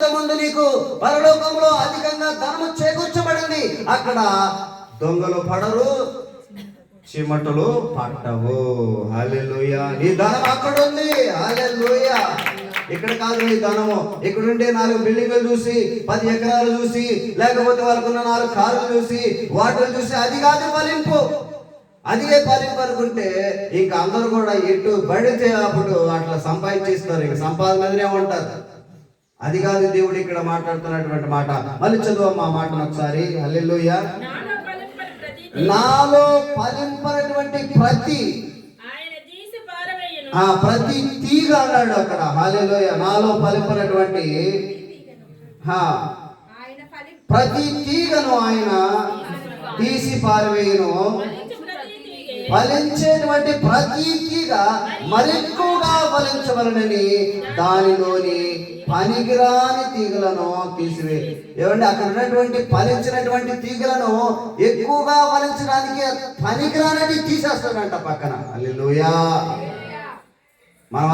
ముందు నీకు పరలోకంలో అధికంగా ధనము చేకూర్చబడింది. అక్కడ దొంగలు పడరు చిమటలు పట్టవు. హాలెలూయ నీ ధనం అక్కడ ఉంది హాలెలూయ ఇక్కడ కాదు నీ ధనము. ఇక్కడుంటే నాలుగు బిల్డింగ్లు చూసి పది ఎకరాలు చూసి లేకపోతే వాళ్ళకున్న నాలుగు కార్లు చూసి వాటిని చూసి అది కాదు ఫలింపు. అదే ఫలింపు అనుకుంటే ఇంకా అందరూ కూడా ఎటు పడితే అప్పుడు అట్లా సంపాదించేస్తారు. ఇంక సంపాదన మీదనే ఉంటారు. అది కాదు దేవుడు ఇక్కడ మాట్లాడుతున్నటువంటి మాట. మళ్ళీ చదువు మా మాటను ఒకసారి. హల్లెలూయ. నాలో ఫలింపనటువంటి ప్రతి ఆ ప్రతి తీగ అన్నాడు అక్కడ. హల్లెలూయ. నాలో ఫలింపనటువంటి ప్రతి తీగను ఆయన తీసి పారవేయును. ఫలించేటువంటి ప్రతి తీగ మరెక్కువగా ఫలించవలనని దానిలోని పనికిరాని తీగలను తీసివే. ఏమంటే అక్కడ ఉన్నటువంటి ఫలించినటువంటి తీగలను ఎక్కువగా ఫలించడానికి పనికిరానని తీసేస్తాడంట పక్కన. అల్లి మనం